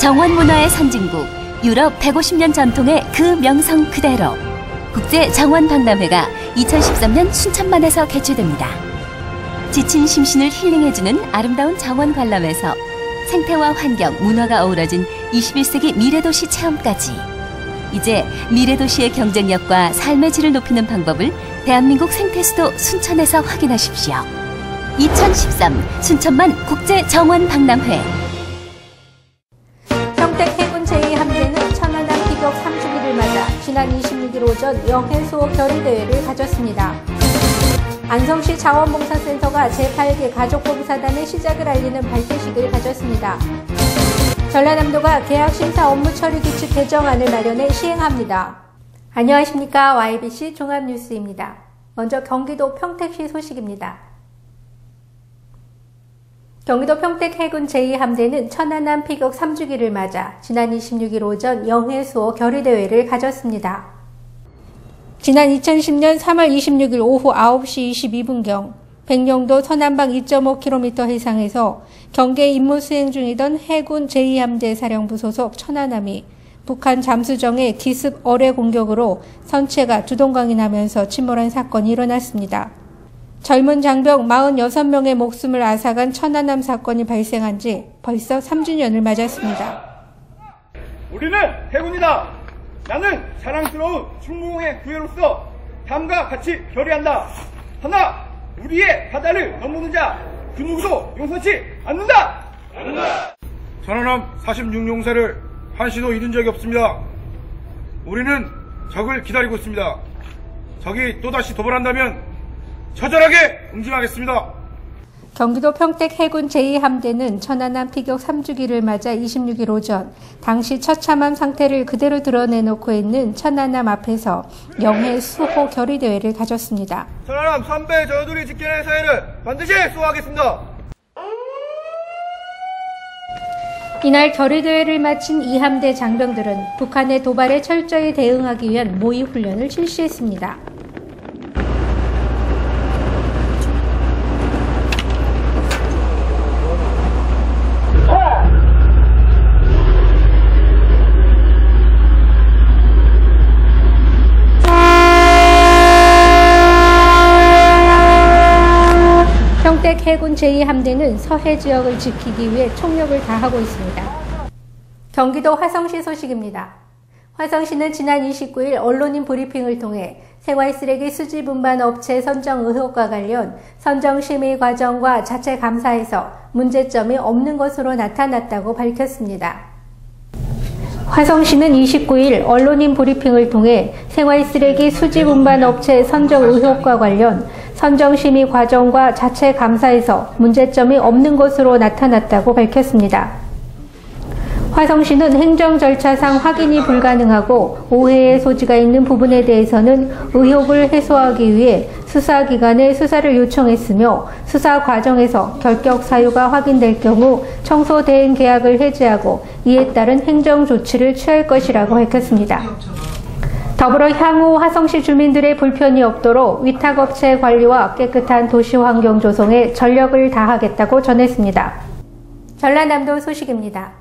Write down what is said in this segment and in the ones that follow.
정원 문화의 선진국 유럽 150년 전통의 그 명성 그대로 국제 정원 박람회가 2013년 순천만에서 개최됩니다. 지친 심신을 힐링해주는 아름다운 정원 관람에서 생태와 환경, 문화가 어우러진 21세기 미래도시 체험까지 이제 미래도시의 경쟁력과 삶의 질을 높이는 방법을 대한민국 생태수도 순천에서 확인하십시오. 2013 순천만 국제 정원 박람회 평택 해군 제2함대는 천안함 피격 3주기를 맞아 지난 26일 오전 영해수호 결의대회를 가졌습니다. 안성시 자원봉사센터가 제8기 가족봉사단의 시작을 알리는 발표식을 가졌습니다. 전라남도가 계약심사 업무 처리 규칙 개정안을 마련해 시행합니다. 안녕하십니까 YBC 종합뉴스입니다. 먼저 경기도 평택시 소식입니다. 경기도 평택 해군 제2함대는 천안함 피격 3주기를 맞아 지난 26일 오전 영해수호 결의대회를 가졌습니다. 지난 2010년 3월 26일 오후 9시 22분경 백령도 서남방 2.5km 해상에서 경계 임무 수행 중이던 해군 제2함대 사령부 소속 천안함이 북한 잠수정의 기습 어뢰 공격으로 선체가 두동강이 나면서 침몰한 사건이 일어났습니다. 젊은 장병 46명의 목숨을 앗아간 천안함 사건이 발생한 지 벌써 3주년을 맞았습니다. 우리는 해군이다. 나는 자랑스러운 중무공의 구혜로서 다음과 같이 결의한다. 하나, 우리의 바다를 넘보는 자, 그 누구도 용서치 않는다. 천안함 46용사를 한시도 잃은 적이 없습니다. 우리는 적을 기다리고 있습니다. 적이 또다시 도발한다면 처절하게 응징하겠습니다. 경기도 평택 해군 제2함대는 천안함 피격 3주기를 맞아 26일 오전 당시 처참한 상태를 그대로 드러내놓고 있는 천안함 앞에서 영해 수호 결의 대회를 가졌습니다. 천안함 선배 저들이 지켜낼 사회를 반드시 수호하겠습니다. 이날 결의 대회를 마친 이함대 장병들은 북한의 도발에 철저히 대응하기 위한 모의 훈련을 실시했습니다. 평택 해군 제2함대는 서해 지역을 지키기 위해 총력을 다하고 있습니다. 경기도 화성시 소식입니다. 화성시는 지난 29일 언론인 브리핑을 통해 생활 쓰레기 수지 분반 업체 선정 의혹과 관련 선정 심의 과정과 자체 감사에서 문제점이 없는 것으로 나타났다고 밝혔습니다. 화성시는 29일 언론인 브리핑을 통해 생활 쓰레기 수지 분반 업체 선정 의혹과 관련 선정심의 과정과 자체 감사에서 문제점이 없는 것으로 나타났다고 밝혔습니다. 화성시는 행정 절차상 확인이 불가능하고 오해의 소지가 있는 부분에 대해서는 의혹을 해소하기 위해 수사기관에 수사를 요청했으며 수사 과정에서 결격 사유가 확인될 경우 청소 대행 계약을 해지하고 이에 따른 행정 조치를 취할 것이라고 밝혔습니다. 더불어 향후 화성시 주민들의 불편이 없도록 위탁업체 관리와 깨끗한 도시 환경 조성에 전력을 다하겠다고 전했습니다. 전라남도 소식입니다.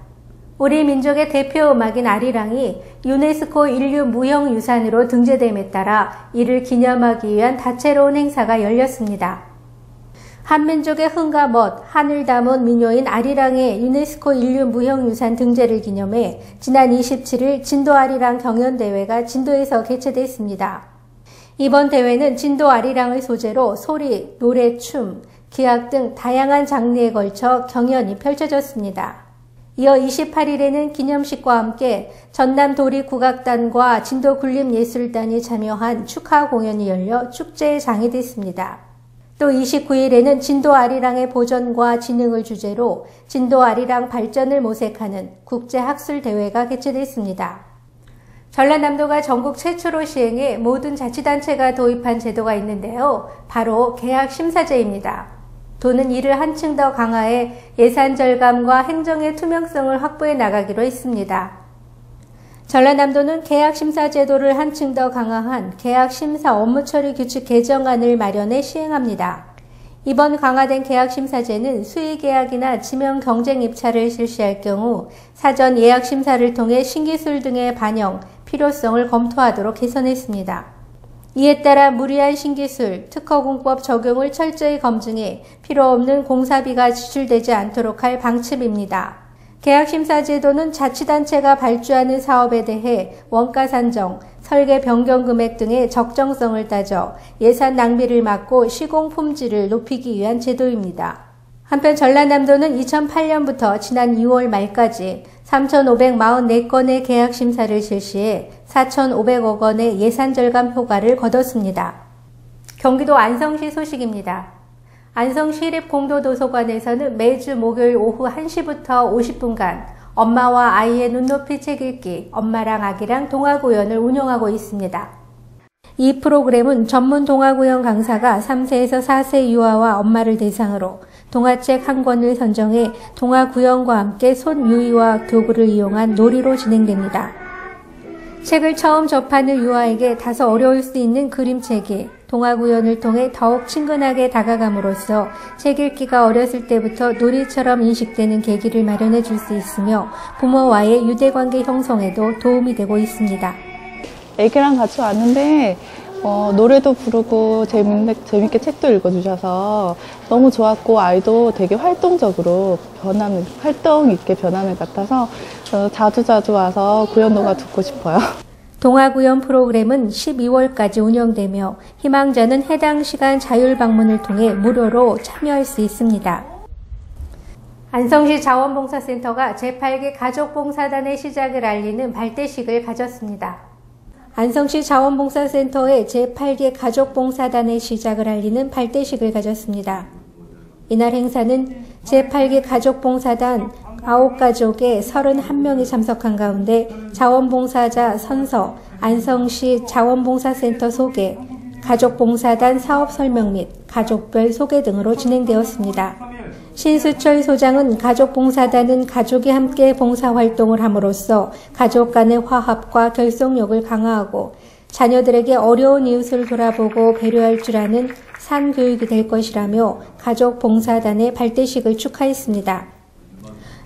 우리 민족의 대표 음악인 아리랑이 유네스코 인류 무형유산으로 등재됨에 따라 이를 기념하기 위한 다채로운 행사가 열렸습니다. 한민족의 흥과 멋, 하늘 담은 민요인 아리랑의 유네스코 인류 무형유산 등재를 기념해 지난 27일 진도 아리랑 경연대회가 진도에서 개최됐습니다. 이번 대회는 진도 아리랑을 소재로 소리, 노래, 춤, 기악 등 다양한 장르에 걸쳐 경연이 펼쳐졌습니다. 이어 28일에는 기념식과 함께 전남 도리 국악단과 진도 굴림예술단이 참여한 축하 공연이 열려 축제의 장이 됐습니다. 또 29일에는 진도 아리랑의 보존과 진흥을 주제로 진도 아리랑 발전을 모색하는 국제학술대회가 개최됐습니다. 전라남도가 전국 최초로 시행해 모든 자치단체가 도입한 제도가 있는데요. 바로 계약심사제입니다. 도는 이를 한층 더 강화해 예산 절감과 행정의 투명성을 확보해 나가기로 했습니다. 전라남도는 계약심사 제도를 한층 더 강화한 계약심사 업무처리 규칙 개정안을 마련해 시행합니다. 이번 강화된 계약심사제는 수의계약이나 지명 경쟁 입찰을 실시할 경우 사전 예약심사를 통해 신기술 등의 반영, 필요성을 검토하도록 개선했습니다. 이에 따라 무리한 신기술, 특허공법 적용을 철저히 검증해 필요 없는 공사비가 지출되지 않도록 할 방침입니다. 계약심사 제도는 자치단체가 발주하는 사업에 대해 원가 산정, 설계 변경 금액 등의 적정성을 따져 예산 낭비를 막고 시공 품질을 높이기 위한 제도입니다. 한편 전라남도는 2008년부터 지난 2월 말까지 3,544건의 계약 심사를 실시해 4,500억 원의 예산 절감 효과를 거뒀습니다. 경기도 안성시 소식입니다. 안성시립공도도서관에서는 매주 목요일 오후 1시부터 50분간 엄마와 아이의 눈높이 책 읽기, 엄마랑 아기랑 동화구연을 운영하고 있습니다. 이 프로그램은 전문 동화구연 강사가 3세에서 4세 유아와 엄마를 대상으로 동화책 한 권을 선정해 동화구연과 함께 손유의와 교구를 이용한 놀이로 진행됩니다. 책을 처음 접하는 유아에게 다소 어려울 수 있는 그림책이 동화 구연을 통해 더욱 친근하게 다가감으로써 책 읽기가 어렸을 때부터 놀이처럼 인식되는 계기를 마련해 줄 수 있으며 부모와의 유대관계 형성에도 도움이 되고 있습니다. 애기랑 같이 왔는데 어, 노래도 부르고 재밌게, 재밌게 책도 읽어주셔서 너무 좋았고 아이도 되게 활동적으로 변하는 활동 있게 변하는 것 같아서 어, 자주 자주 와서 구연동화 듣고 싶어요. 동화구연 프로그램은 12월까지 운영되며 희망자는 해당 시간 자율 방문을 통해 무료로 참여할 수 있습니다. 안성시 자원봉사센터가 제8기 가족봉사단의 시작을 알리는 발대식을 가졌습니다. 안성시 자원봉사센터의 제8기 가족봉사단의 시작을 알리는 발대식을 가졌습니다. 이날 행사는 제8기 가족봉사단 9가족의 31명이 참석한 가운데 자원봉사자 선서, 안성시 자원봉사센터 소개, 가족봉사단 사업 설명 및 가족별 소개 등으로 진행되었습니다. 신수철 소장은 가족봉사단은 가족이 함께 봉사활동을 함으로써 가족 간의 화합과 결속력을 강화하고 자녀들에게 어려운 이웃을 돌아보고 배려할 줄 아는 산교육이 될 것이라며 가족봉사단의 발대식을 축하했습니다.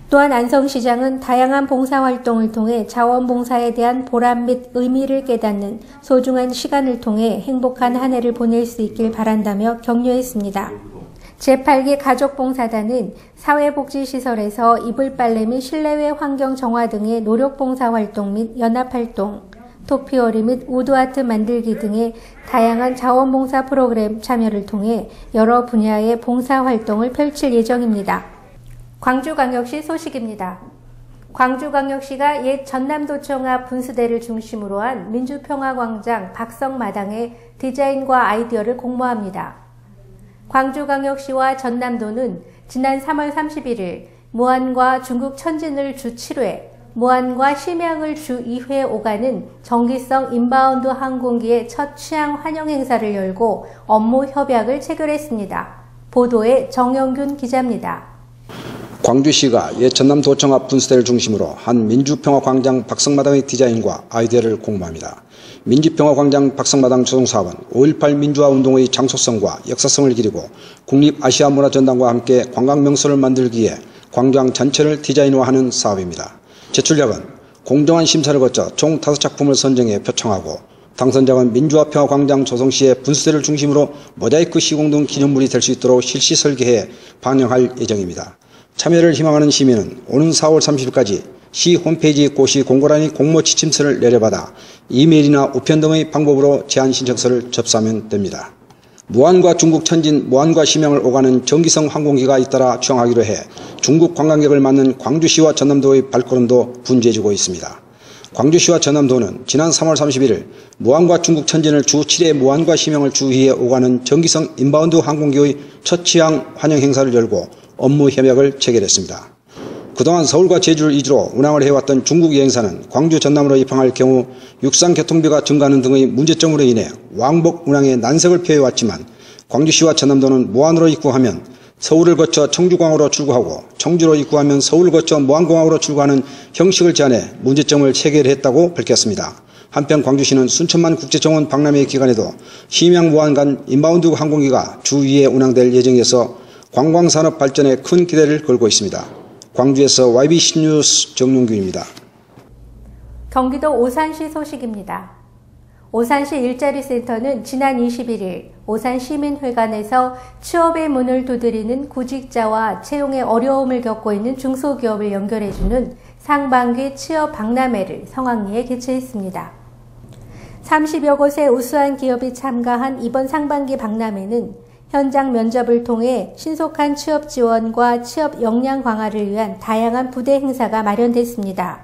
또한 안성시장은 다양한 봉사활동을 통해 자원봉사에 대한 보람 및 의미를 깨닫는 소중한 시간을 통해 행복한 한 해를 보낼 수 있길 바란다며 격려했습니다. 제8기 가족봉사단은 사회복지시설에서 이불 빨래 및 실내외 환경 정화 등의 노력봉사 활동 및 연합활동, 토피어리 및 우드아트 만들기 등의 다양한 자원봉사 프로그램 참여를 통해 여러 분야의 봉사활동을 펼칠 예정입니다. 광주광역시 소식입니다. 광주광역시가 옛 전남도청 앞 분수대를 중심으로 한 민주평화광장 박성마당의 디자인과 아이디어를 공모합니다. 광주광역시와 전남도는 지난 3월 31일 무안과 중국 천진을 주 7회, 무안과 심양을 주 2회 오가는 정기성 인바운드 항공기의 첫 취향 환영 행사를 열고 업무 협약을 체결했습니다. 보도에 정영균 기자입니다. 광주시가 옛 전남도청 앞 분수대를 중심으로 한 민주평화광장 박성마당의 디자인과 아이디어를 공모합니다. 민주평화광장 박성마당 조성 사업은 5.18 민주화운동의 장소성과 역사성을 기리고 국립아시아문화전당과 함께 관광명소를 만들기 위해 광장 전체를 디자인화하는 사업입니다. 제출력은 공정한 심사를 거쳐 총 5작품을 선정해 표창하고 당선자는 민주화평화광장 조성시의 분수대를 중심으로 모자이크 시공 등 기념물이 될 수 있도록 실시 설계해 반영할 예정입니다. 참여를 희망하는 시민은 오는 4월 30일까지 시 홈페이지 고시 공고란이 공모 지침서를 내려받아 이메일이나 우편 등의 방법으로 제안 신청서를 접수하면 됩니다. 무안과 중국 천진 무안과 심양을 오가는 정기성 항공기가 잇따라 추앙하기로 해 중국 관광객을 맞는 광주시와 전남도의 발걸음도 분주해지고 있습니다. 광주시와 전남도는 지난 3월 31일 무안과 중국 천진을 주 7회 무안과 심양을 주위에 오가는 정기성 인바운드 항공기의 첫 취향 환영 행사를 열고 업무 협약을 체결했습니다. 그동안 서울과 제주를 위주로 운항을 해왔던 중국 여행사는 광주 전남으로 입항할 경우 육상 교통비가 증가하는 등의 문제점으로 인해 왕복 운항에 난색을 표해왔지만 광주시와 전남도는 무안으로 입국하면 서울을 거쳐 청주공항으로 출구하고 청주로 입구하면 서울을 거쳐 무안공항으로 출구하는 형식을 제안해 문제점을 체결했다고 밝혔습니다. 한편 광주시는 순천만 국제정원 박람회 기간에도 심양 무안 간 인바운드 항공기가 주 2회 운항될 예정이어서 관광산업 발전에 큰 기대를 걸고 있습니다. 광주에서 YBC 뉴스 정용규입니다. 경기도 오산시 소식입니다. 오산시 일자리 센터는 지난 21일 오산 시민회관에서 취업의 문을 두드리는 구직자와 채용에 어려움을 겪고 있는 중소기업을 연결해주는 상반기 취업 박람회를 성황리에 개최했습니다. 30여 곳의 우수한 기업이 참가한 이번 상반기 박람회는 현장 면접을 통해 신속한 취업 지원과 취업 역량 강화를 위한 다양한 부대 행사가 마련됐습니다.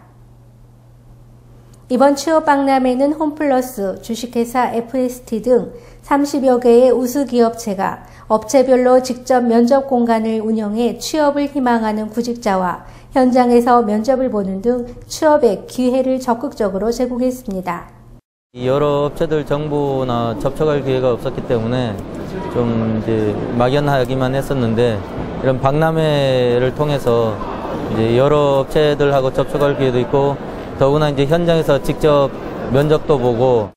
이번 취업 박람회는 홈플러스, 주식회사 FST 등 30여 개의 우수 기업체가 업체별로 직접 면접 공간을 운영해 취업을 희망하는 구직자와 현장에서 면접을 보는 등 취업의 기회를 적극적으로 제공했습니다. 여러 업체들 정보나 접촉할 기회가 없었기 때문에 좀 이제 막연하기만 했었는데 이런 박람회를 통해서 이제 여러 업체들하고 접촉할 기회도 있고 더구나 이제 현장에서 직접 면접도 보고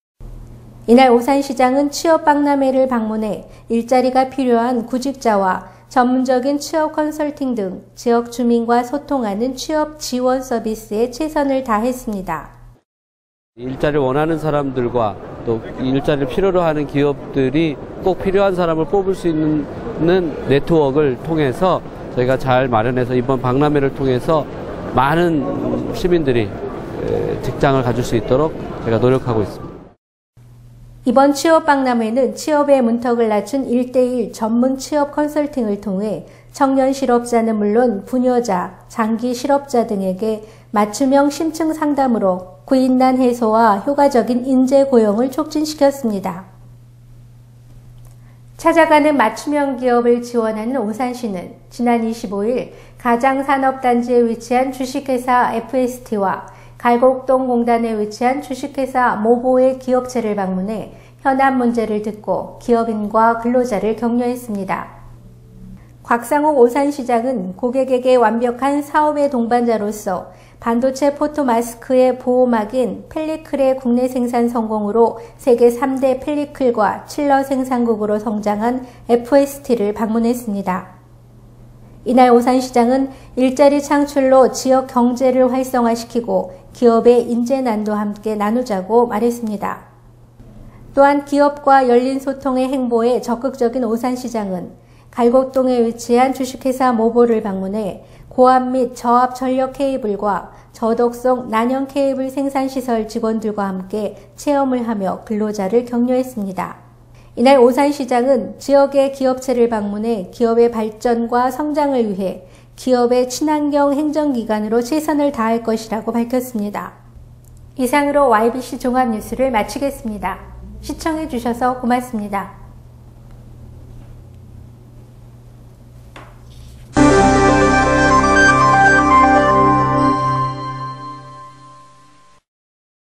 이날 오산시장은 취업 박람회를 방문해 일자리가 필요한 구직자와 전문적인 취업 컨설팅 등 지역 주민과 소통하는 취업 지원 서비스에 최선을 다했습니다. 일자리를 원하는 사람들과 또 일자리를 필요로 하는 기업들이 꼭 필요한 사람을 뽑을 수 있는 네트워크를 통해서 저희가 잘 마련해서 이번 박람회를 통해서 많은 시민들이 직장을 가질 수 있도록 제가 노력하고 있습니다. 이번 취업 박람회는 취업의 문턱을 낮춘 1대1 전문 취업 컨설팅을 통해 청년 실업자는 물론 부녀자, 장기 실업자 등에게 맞춤형 심층 상담으로 구인난 해소와 효과적인 인재 고용을 촉진시켰습니다. 찾아가는 맞춤형 기업을 지원하는 오산시는 지난 25일 가장산업단지에 위치한 주식회사 FST와 갈곡동 공단에 위치한 주식회사 모보의 기업체를 방문해 현안 문제를 듣고 기업인과 근로자를 격려했습니다. 곽상욱 오산시장은 고객에게 완벽한 사업의 동반자로서 반도체 포토마스크의 보호막인 펠리클의 국내 생산 성공으로 세계 3대 펠리클과 칠러 생산국으로 성장한 FST를 방문했습니다. 이날 오산시장은 일자리 창출로 지역 경제를 활성화시키고 기업의 인재난도 함께 나누자고 말했습니다. 또한 기업과 열린 소통의 행보에 적극적인 오산시장은 갈곡동에 위치한 주식회사 모보를 방문해 고압 및 저압 전력 케이블과 저독성 난형 케이블 생산시설 직원들과 함께 체험을 하며 근로자를 격려했습니다. 이날 오산시장은 지역의 기업체를 방문해 기업의 발전과 성장을 위해 기업의 친환경 행정기관으로 최선을 다할 것이라고 밝혔습니다. 이상으로 YBC 종합뉴스를 마치겠습니다. 시청해주셔서 고맙습니다.